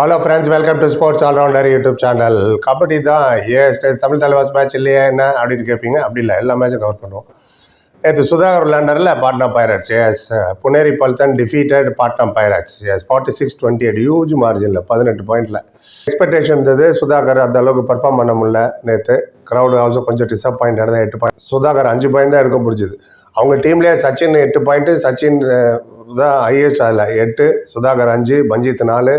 Hello friends welcome to sports allrounder YouTube channel kabaddi தான் ace Tamil Thalaivas match இல்லையா என்ன அப்படின்னு கேட்பீங்க அப்படி இல்லை எல்லா மேட்சும் கவர் பண்ணுவோம். நேற்று Sudhakar விளையாண்டரில் Patna Pirates. Yes Puneri Paltan defeated Patna Pirates. Yes forty six twenty eight huge மார்ஜினில் பதினெட்டு பாயிண்டில் எக்ஸ்பெக்டேஷன் இருந்தது சுதாகர் அந்த அளவுக்கு பெர்ஃபார்ம் பண்ண முடியல நேற்று க்ரௌடு ஆல்சோ கொஞ்சம் டிசப்பாயிண்ட் தான் எட்டு பாயிண்ட் சுதாகர் அஞ்சு பாயிண்ட் தான் எடுக்க முடிஞ்சுது. அவங்க டீம்லேயே சச்சின் எட்டு பாயிண்ட்டு சச்சின் தான் ஐஏஎஸ் அதில் எட்டு சுதாகர் அஞ்சு பஞ்சித் நாலு.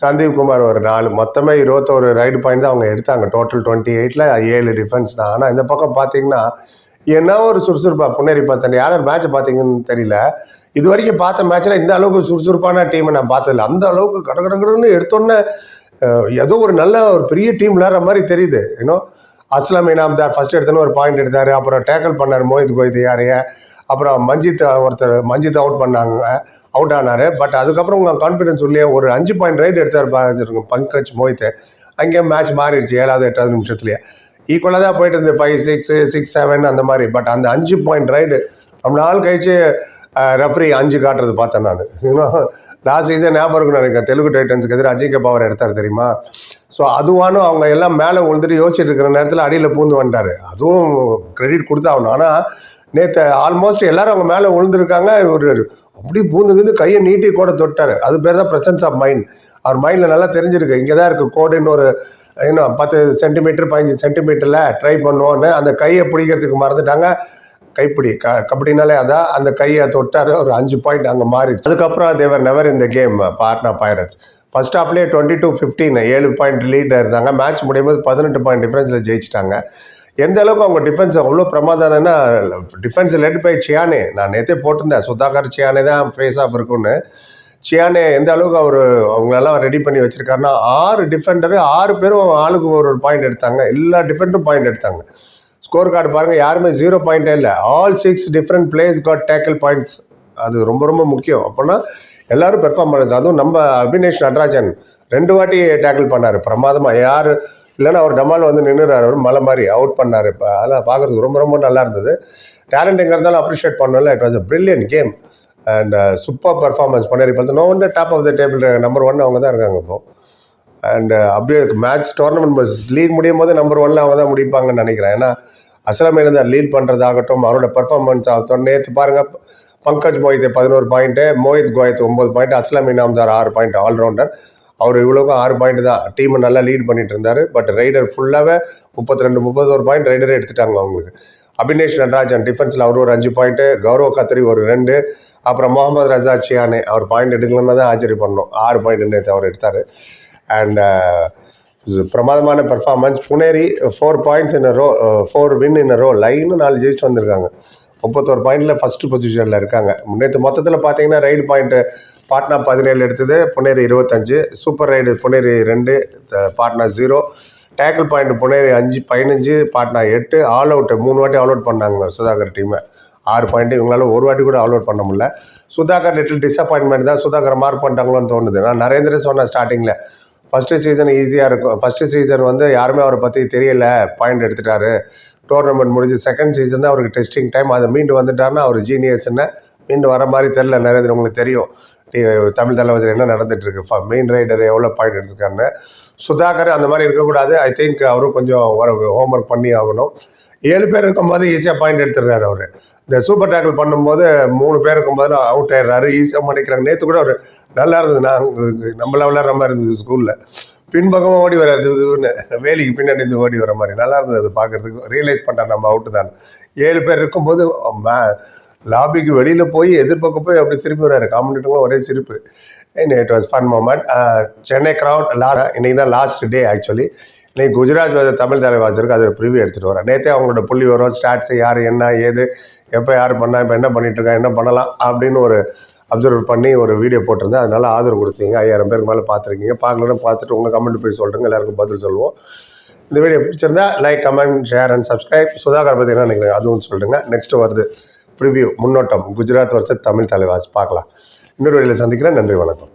சந்தீப் குமார் ஒரு நாலு. மொத்தமே இருபத்தோரு ரைடு பாயிண்ட் தான் அவங்க எடுத்தாங்க. டோட்டல் டுவெண்ட்டி எயிட்டில் ஏழு டிஃபென்ஸ் தான். ஆனால் இந்த பக்கம் பார்த்தீங்கன்னா என்ன ஒரு சுறுசுறுப்பா புனேரி பார்த்தேன். யாரும் மேட்ச் பார்த்தீங்கன்னு தெரியல. இது வரைக்கும் பார்த்த மேட்ச்சில் இந்த அளவுக்கு சுறுசுறுப்பான டீமை நான் பார்த்ததில்ல. அந்த அளவுக்கு கடகடங்கடன்னு எடுத்தோன்னே ஏதோ ஒரு நல்ல ஒரு பெரிய டீம் விளையாடுற மாதிரி தெரியுது இன்னும் அஸ்லாம் இனாம்தார் ஃபர்ஸ்ட் எடுத்தோன்னு ஒரு பாயிண்ட் எடுத்தார். அப்புறம் டேக்கிள் பண்ணார் மோஹித் கோயித் யாரைய. அப்புறம் மஞ்சித் ஒருத்தர் மஞ்சித் அவுட் பண்ணாங்க. அவுட் ஆனார். பட் அதுக்கப்புறம் உங்கள் கான்ஃபிடன்ஸ் உள்ளே ஒரு அஞ்சு பாயிண்ட் ரைட் எடுத்தார் பாருங்க பங்கஜ் மோஹித் அங்கேயே மேட்ச் மாறிடுச்சு. ஏழாவது எட்டாவது நிமிஷத்துலேயே. ஈக்குவலாக தான் போயிட்டு இருந்தது. ஃபைவ் சிக்ஸ் சிக்ஸ் செவன் அந்த மாதிரி. பட் அந்த அஞ்சு பாயிண்ட் ரைடு ரொம்ப நாள் கழிச்சு ரெஃப்ரி அஞ்சு காட்டுறது பார்த்தேன் நான். இன்னும் லாஸ்ட் சீசன் ஞாபகம் இருக்கும் நினைக்கிறேன். தெலுங்கு டைட்டன்ஸுக்கு எதிராக அஜய் பவர் எடுத்தார் தெரியுமா? ஸோ அதுவானும் அவங்க எல்லாம் மேலே விழுந்துட்டு யோசிச்சுட்டு இருக்கிற நேரத்தில் அடியில் பூந்து வந்துட்டார். அதுவும் கிரெடிட் கொடுத்தாகணும். ஆனால் நேற்று ஆல்மோஸ்ட் எல்லாரும் அவங்க மேலே விழுந்திருக்காங்க. ஒரு அப்படி பூந்துக்கிந்து கையை நீட்டி கூட தொட்டார். அது பேர் தான் ப்ரெசன்ஸ் ஆஃப் மைண்ட் அவர் மைண்டில் நல்லா தெரிஞ்சிருக்கு. இங்கே தான் இருக்குது கோடுன்னு ஒரு இன்னும் பத்து சென்டிமீட்டர் பதினஞ்சு சென்டிமீட்டரில் ட்ரை பண்ணுவோன்னு அந்த கையை பிடிக்கிறதுக்கு மறந்துட்டாங்க. கைப்பிடி க கபடினாலே அதான் அந்த கையை தொட்டார் ஒரு அஞ்சு பாயிண்ட் அங்கே மாறிடுச்சு. அதுக்கப்புறம் தேவர் நெவர் இந்த கேம் பார்ட்னா பைரட்ஸ் ஃபர்ஸ்ட் ஹாஃப்லேயே டுவெண்ட்டி டூ ஃபிஃப்டீன் ஏழு பாயிண்ட் லீடாக இருந்தாங்க. மேட்ச் முடியும் போது பதினெட்டு பாயிண்ட் டிஃபரன்ஸில் ஜெயிச்சிட்டாங்க. எந்த அளவுக்கு அவங்க டிஃபென்ஸ் அவ்வளோ பிரமாதம்னா டிஃபென்ஸ் லெட் பை சியானே நான் நேற்றே போட்டிருந்தேன். சுதாகர் சியானே தான் ஃபேஸ் ஆஃப் இருக்குன்னு சியானே எந்த அளவுக்கு அவர் அவங்களெல்லாம் ரெடி பண்ணி வச்சிருக்காருன்னா ஆறு டிஃபெண்டரு ஆறு பேரும் ஆளுக்கு ஒரு ஒரு பாயிண்ட் எடுத்தாங்க. எல்லா டிஃபெண்டரும் பாயிண்ட் எடுத்தாங்க. ஸ்கோர் கார்டு பாருங்கள் யாருமே ஜீரோ பாயிண்டே இல்லை. All six different players got tackle points அது ரொம்ப ரொம்ப முக்கியம். அப்போனா எல்லாரும் பெர்ஃபார்ம் பண்ணுச்சு அதுவும் நம்ம அபினேஷ் நடராஜன் ரெண்டு வாட்டி டேக்கிள் பண்ணார். பிரமாதமாக யார் இல்லைன்னா அவர் டமால் வந்து நின்றுறாரு அவர் மலை மாதிரி அவுட் பண்ணார். இப்போ அதெல்லாம் பார்க்குறதுக்கு ரொம்ப ரொம்ப நல்லா இருந்தது. டேலண்ட் எங்கே இருந்தாலும் அப்ரிஷியேட் பண்ணல it was a brilliant game and super performance பண்ணார். இப்போ no one top of the table number one அவங்க தான் இருக்காங்க இப்போது அண்டு uh, அப்படியே மேட்ச் டோர்னமெண்ட் லீக் முடியும் போது நம்பர் ஒன்ல அவங்க தான் முடிப்பாங்கன்னு நினைக்கிறேன். ஏன்னா அஸ்லாம் இருந்தார் லீட் பண்ணுறதாகட்டும் அவரோட பர்ஃபார்மன்ஸ் ஆகட்டும். நேற்று பாருங்கள் பங்கஜ் மோஹித் பதினோரு பாயிண்ட்டு மோஹித் கோயத் ஒம்பது பாயிண்ட் அஸ்லாம் இனாம்தார் ஆறு பாயிண்ட் ஆல்ரவுண்டர் அவர் இவ்வளோக்கும் ஆறு பாயிண்ட் தான். டீமை நல்லா லீட் பண்ணிட்டு இருந்தார். பட் ரைடர் ஃபுல்லாகவே முப்பத்தி ரெண்டு முப்பத்தோரு பாயிண்ட் ரைடரே எடுத்துட்டாங்க அவங்களுக்கு. அபினேஷ் நடராஜன் டிஃபென்ஸில் அவர் ஒரு அஞ்சு பாயிண்ட்டு கௌரவ் கத்திரி ஒரு ரெண்டு. அப்புறம் முகமது ரஜா சியானே அவர் பாயிண்ட் எடுக்கலன்னு தான் ஆச்சரியம் பண்ணோம் ஆறு பாயிண்ட் நேற்று அவர் எடுத்தார். அண்ட் uh, பிரமாதமான performance Puneri four points in row four win in row லைன்னு நாலு ஜெயிச்சு வந்திருக்காங்க. முப்பத்தோரு பாயிண்டில் ஃபஸ்ட்டு பொசிஷனில் இருக்காங்க. நேற்று மொத்தத்தில் பார்த்தீங்கன்னா ரைடு பாயிண்ட்டு பாட்னா பதினேழு எடுத்தது புனேரி இருபத்தஞ்சு. சூப்பர் ரைடு புனேரி ரெண்டு த- Patna zero tackle point Puneri அஞ்சு பதினஞ்சு பாட்னா எட்டு. ஆல் அவுட்டு மூணு வாட்டி ஆல் அவுட் பண்ணாங்க சுதாகர் டீமை ஆறு பாயிண்ட் இவங்களால ஒரு வாட்டி கூட ஆல் அவுட் பண்ண முடியல. சுதாகர் லிட்டில் டிசப்பாயின்மெண்ட் தான் சுதாகர் மார்க் பண்ணிட்டாங்களோன்னு தோணுது. நான் நரேந்திர சொன்னேன் ஸ்டார்டிங்கில் ஃபஸ்ட்டு சீசன் ஈஸியாக இருக்கும். ஃபஸ்ட்டு சீசன் வந்து யாருமே அவரை பற்றி தெரியல. பாயிண்ட் எடுத்துட்டாரு. டோர்னமெண்ட் முடிஞ்சு செகண்ட் சீசன் தான் அவருக்கு டெஸ்டிங் டைம் அதை மீண்டு வந்துட்டாருன்னா அவர் ஜீனியஸ்ன்னு மீண்டு வர மாதிரி தெரில நரேந்திர உங்களுக்கு தெரியும். தமிழ் தலைவர் என்ன நடந்துட்டு இருக்கு. மெயின் ரைடர் எவ்வளோ பாயிண்ட் எடுத்திருக்காருன்னு. சுதாகர் அந்த மாதிரி இருக்கக்கூடாது. ஐ திங்க் அவரும் கொஞ்சம் ஹோம் ஹோம்ஒர்க் பண்ணி ஆகணும். ஏழு பேர் இருக்கும்போது ஈஸியாக பாயிண்ட் எடுத்துடுறாரு அவர். இந்த சூப்பர் டேக்கிள் பண்ணும்போது மூணு பேர் இருக்கும்போது அவுட் ஆயிடுறாரு. ஈஸியாக பண்ணிக்கிறாங்க நேற்று கூட அவர் நல்லா இருந்தது. நான் நம்ம லெவலாக மாதிரி இருந்தது ஸ்கூலில் பின்பக்கமாக ஓடி வராது. வேலிக்கு பின்னாடி இருந்து ஓடி வர மாதிரி. நல்லா இருந்தது அது பார்க்குறதுக்கு. ரியலைஸ் பண்ணிட்டா நம்ம அவுட்டு தான். ஏழு பேர் இருக்கும்போது லாபிக்கு வெளியில் போய் எதிர்பக்கம் போய் அப்படி திருப்பி வர்றாரு. காமெடிட்டங்களும் ஒரே சிரிப்பு. It was fun moment Chennai crowd லா இன்றைக்கி தான் லாஸ்ட் டே ஆக்சுவலி இன்னைக்கு குஜராத் வந்து தமிழ் தலைவாசருக்கு அது ப்ரிவியூ எடுத்துகிட்டு வரேன் நேற்றே அவங்களோட புள்ளி வரும். ஸ்டாட்ஸு யார் என்ன ஏது எப்போ யார் பண்ணால் இப்போ என்ன பண்ணிகிட்ருக்கா என்ன பண்ணலாம்? அப்படின்னு ஒரு அப்சர்வ் பண்ணி ஒரு வீடியோ போட்டிருந்தேன். அதனால் ஆதரவு கொடுத்தீங்க. ஐயாயிரம் பேருக்கு மேலே பார்த்துருக்கீங்க. பார்க்கலன்னு பார்த்துட்டு உங்கள் கமெண்ட் போய் சொல்கிறேங்க எல்லாருக்கும் பதில் சொல்லுவோம். இந்த வீடியோ பிடிச்சிருந்தா like comment share and subscribe Sudhakar பற்றி என்ன நினைக்கிறேன் அதுவும் சொல்லுங்க. நெக்ஸ்ட் வருது ப்ரிவ்யூ முன்னோட்டம். குஜராத் வருஷ தமிழ் தலைவாஸ் பார்க்கலாம். இன்னொரு வீடியோவில் சந்திக்கிறேன். நன்றி வணக்கம்.